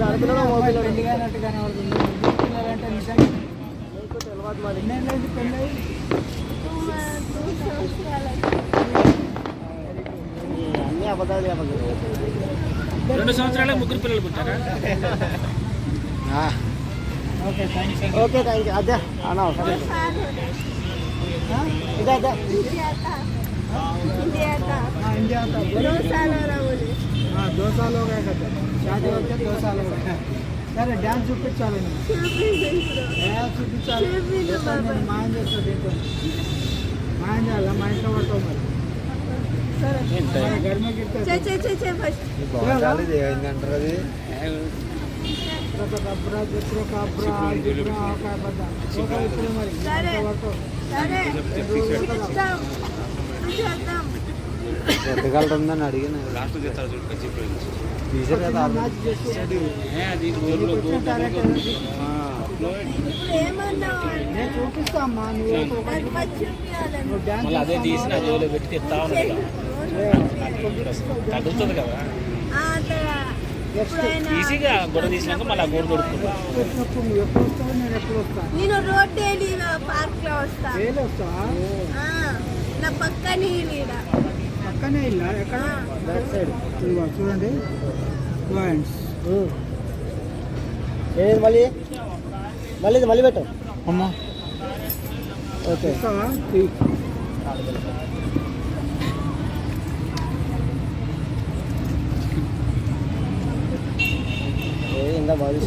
ఆడపిల్లలు మగ పిల్లలు పెళ్ళి కానట్టు కనబడుతుంది ముగ్గురు పిల్లలంటే నిజంగా తెలియదు మరి? ఎన్నేళ్ళైంది పెళ్ళి. అయ్యి? ఈ అన్ని అబద్ధాలు చెప్పదు రెండు సంవత్సరాలే ముగ్గురు పిల్లలు పుట్టారా? ఓకే థ్యాంక్ యూ అదే అన్నా సరే ఇదే అదే ఇండియా దోసాలు షాది వచ్చే దోసాలు సరే డ్యాన్స్ చూపించాలి డ్యాన్స్ చూపించాలి. నేను మాయం చేస్తాను దీంతో. మాయం చేయాలి? మా ఇంట్లో పడతావు మరి. మరి. ఎత్తగలరు ఉందని అడిగిన లాస్ట్ చేస్తారు చూడు కచ్చిపోయి టీచర్ కదా మళ్ళీ అదే జోలో పెట్టి కదా. ఈజీగా గొడవ తీసినాక మళ్ళీ ఆ గోడ వస్తావు? నేను రోడ్ డైలీ పార్క్లో నా పక్కనే పక్కనే ఇల్లా ఎక్కడ? సైడ్ చూడండి. పాయింట్స్ ఏది మళ్ళీ? మళ్ళీ మళ్ళీ పెట్టు. అమ్మా. ఓకే. ఏది వాళ్ళు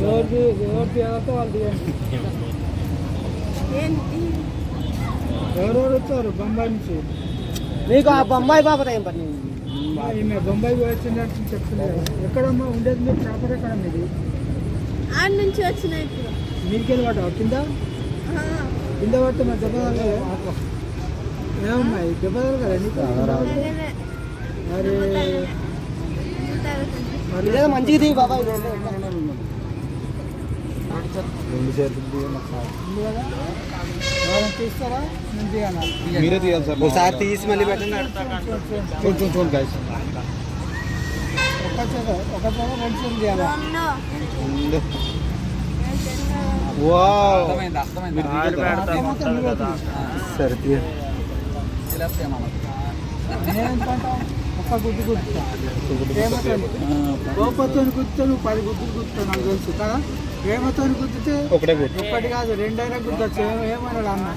ఏంటి ఎవరెవరు వచ్చారు? బొంబాయి నుంచి? నీకు ఆ బొమ్మాయి బాబా ఏం పని? ఈమె బొంబాయి చెప్తుంది కదా. ఎక్కడమ్మా ఉండేది మీరు ప్రాపర్ ఎక్కడ మీది? ఆడ నుంచి వచ్చిన ఇప్పుడు. పడ్డావు కింద? ఆ, కింద పడితే మరి దెబ్బ తగలలేదు ఏమన్నాయి దెబ్బ తగలదా నీకు. అరే. తీ బాబా రెండు చేతులు ఉంది కదా ఎవరైనా తీస్తారా నేను తీయాలా మీరే తీయాలి సార్ ఒకసారి తీసి మళ్ళీ పెట్టండి చూడండి చూడండి చూడండి guys. ఒక చేత ఒక చేత రెండు చేతులు తీయాలా రెండు. వావ్ మొత్తం నువ్వే తీ. సరే తీ నేనేంటంటా ఒక్క గుడ్డు ప్రేమతో కోపంతో గుర్తు నువ్వు పది గుడ్డులు గుర్తుతావు నాకు తెలుసు. కదా? ప్రేమతో గుర్తుతే ఒకటే గుర్తు. ఒక్కటి కాదు రెండైనా గుర్తొచ్చు. ఏమ- ఏమన్నాడు అన్న?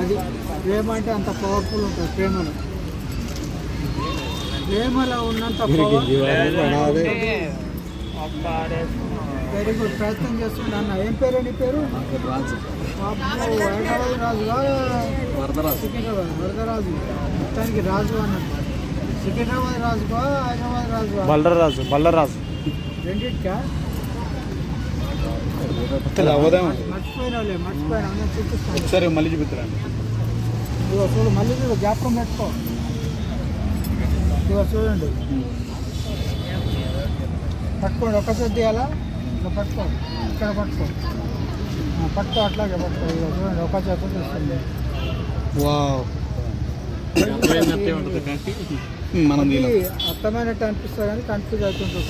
అది ప్రేమ అంటే అంత పవర్ఫుల్ ఉంటుంది ప్రేమలో. ప్రేమలో ఉన్నంత పవర్ వెరీ గుడ్ ప్రయత్నం చేస్తుండ అన్న. ఏం పేరు నీ పేరు? రాజుగా సికింద్రాబాద్ వరదరాజు. మొత్తానికి రాజు అన్నట్టు సికింద్రాబాద్ రాజుగా హైదరాబాద్ రాజుగా బల్లరాజు బల్లరాజు రెండింటికా? మర్చిపోయినావులే మర్చిపోయినా చూపిస్తాను. ఒకసారి మళ్ళీ చూపిస్తారండి ఇదిగో చూడు మళ్ళీ చూడు జ్ఞాపకం పెట్టుకో. ఇదిగో చూడండి. పట్టుకోండి ఒక చేతి తీయాలా? ఇలా పట్టుకో ఇక్కడ పట్టుకో. ఆ, పట్టుకో అట్లాగే పట్టుకో. ఇదిగో చూడండి ఒక చేత తీస్తుంది. వావ్. మనం అర్థమైనట్టు అనిపిస్తుంది కానీ కన్ఫ్యూజ్ అవుతుంటారు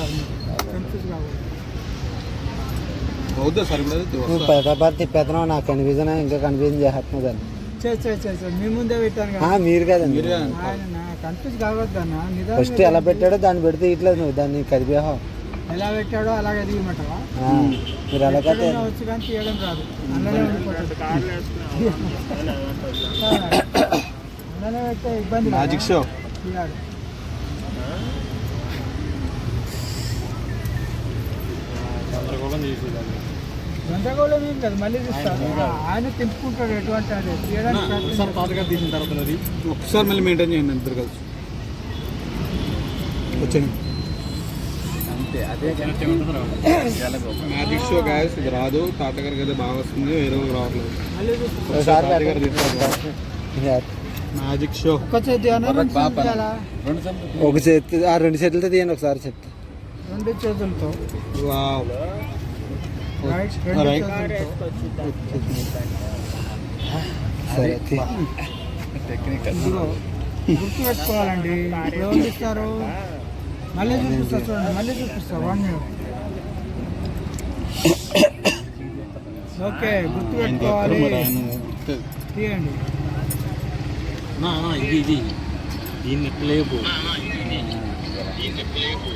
కన్ఫ్యూజ్ కావాలి అవుద్దా సార్ ఇప్పుడు అది? నువ్వు పెద్ద బార్ తిప్పేస్తున్నావు నాకు కన్ఫ్యూజన్ ఇంకా కన్ఫ్యూజన్ చేస్తున్నావు దాన్ని చే చే చే చే మీ ముందే పెట్టాను ఆ, కదా. మీరు కదండి కన్ఫ్యూజ్ కావద్దన్న ఫస్ట్ ఎలా పెట్టాడో దాన్ని పెడితే ఇట్లేదు నువ్వు దాన్ని కదిపేహో ఎలా పెట్టాడో అలాగే తీయమంటావా? మీరు ఎలా ఎక్కడైనా వచ్చి కానీ తీయడం రాదు. అన్ననే ఉండిపోతుంది. పెట్టే ఇబ్బంది కదా. మ్యాజిక్ షో తీయాలి గందరగోళం ఏం కదా మళ్ళీ ఆయన తిప్పుకుంటాడు ఎటువంటి అది ఒకసారి పాతగా తీసిన తర్వాత అది. ఒకసారి మళ్ళీ మెయింటైన్ చేయండి ఇద్దరు కలిసి. వచ్చండి మ్యాజిక్ షో గాయస్ ఇది రాదు. తాతగారికి అయితే బాగా వస్తుంది వేరే రావట్లేదు. తాతగారు. Magic show. ఒక్క చేతి ఒక చేతి ఆ రెండు చేతులతో తీయండి ఒకసారి చెప్తా. రెండు చేతులతో. వావ్. సరే గుర్తు పెట్టుకోవాలండి. ఎవరు ఇస్తారు మళ్ళీ చూపిస్తా చూడండి మళ్ళీ చూపిస్తా. వన్ ఓకే గుర్తు పెట్టుకోవాలి. తీయండి. ఇది దీన్ని ప్లేపు దీన్ని ప్లేపు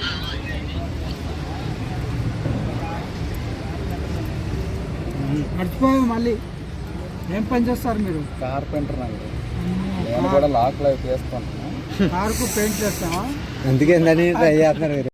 మర్చిపోయాము మళ్ళీ. ఏం పని చేస్తారు మీరు? కార్పెంటర్ నాకు నేను కూడా లాక్ లైఫ్ చేస్తాను కార్కు పెయింట్ చేస్తావా? అందుకే ట్రై చేస్తున్నారు మీరు.